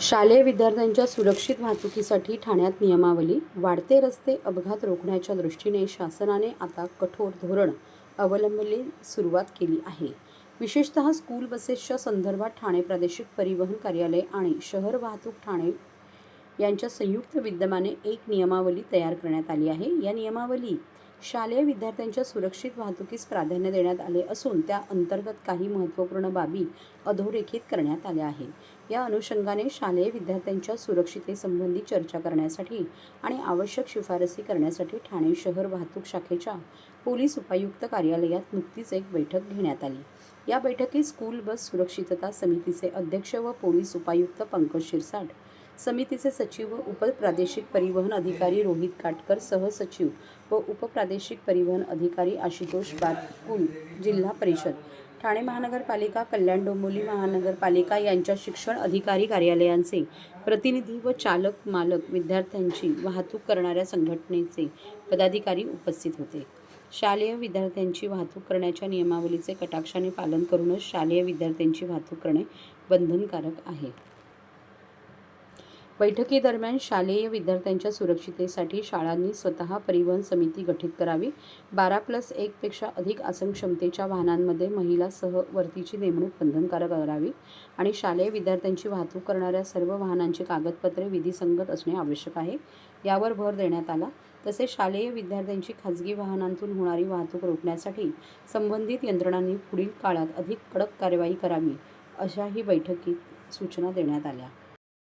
शालेय विद्यार्थ्यांच्या सुरक्षित वाहतुकीसाठी ठाण्यात नियमावली वाढते रस्ते अपघात रोखण्याच्या दृष्टीने शासनाने आता कठोर धोरण अवलंबले सुरुवात केली आहे. विशेषतः स्कूल बसेसच्या संदर्भात ठाणे प्रादेशिक परिवहन कार्यालय आणि शहर वाहतूक ठाणे यांच्या संयुक्त विद्यमाने एक नियमावली तयार करण्यात आली आहे. या नियमावली शालेय विद्यार्थ्यांच्या सुरक्षित वाहतुकीस प्राधान्य देण्यात आले असून त्या अंतर्गत काही महत्त्वपूर्ण बाबी अधोरेखित करण्यात आल्या आहेत. या अनुषंगाने शालेय विद्यार्थ्यांच्या सुरक्षितेसंबंधी चर्चा करण्यासाठी आणि आवश्यक शिफारसी करण्यासाठी ठाणे शहर वाहतूक शाखेच्या पोलीस उपायुक्त कार्यालयात नुकतीच एक बैठक घेण्यात आली. या बैठकीत स्कूल बस सुरक्षितता समितीचे अध्यक्ष व पोलीस उपायुक्त पंकज शिरसाट समितीचे सचिव व उपप्रादेशिक परिवहन अधिकारी रोहित काटकर सहसचिव व उपप्रादेशिक परिवहन अधिकारी आशुतोष बारकुल जिल्हा परिषद. ठाणे महानगरपालिका कल्याण डोंबिवली महानगरपालिका यांच्या शिक्षण अधिकारी कार्यालयांचे प्रतिनिधी व चालक मालक विद्यार्थ्यांची वाहतूक करणाऱ्या संघटनेचे पदाधिकारी उपस्थित होते. शालेय विद्यार्थ्यांची वाहतूक करण्याच्या नियमावलीचे कटाक्षाने पालन करूनच शालेय विद्यार्थ्यांची वाहतूक करणे बंधनकारक आहे. बैठकीदरम्यान शालेय विद्यार्थ्यांच्या सुरक्षितेसाठी शाळांनी स्वतः परिवहन समिती गठीत करावी. बारा प्लस एकपेक्षा अधिक आसनक्षमतेच्या वाहनांमध्ये महिला सहवर्तीची नेमणूक बंधनकारक करावी आणि शालेय विद्यार्थ्यांची वाहतूक करणाऱ्या सर्व वाहनांची कागदपत्रे विधिसंगत असणे आवश्यक आहे. यावर भर देण्यात आला. तसेच शालेय विद्यार्थ्यांची खाजगी वाहनांतून होणारी वाहतूक रोखण्यासाठी संबंधित यंत्रणांनी पुढील काळात अधिक कडक कारवाई करावी अशाही बैठकीत सूचना देण्यात आल्या.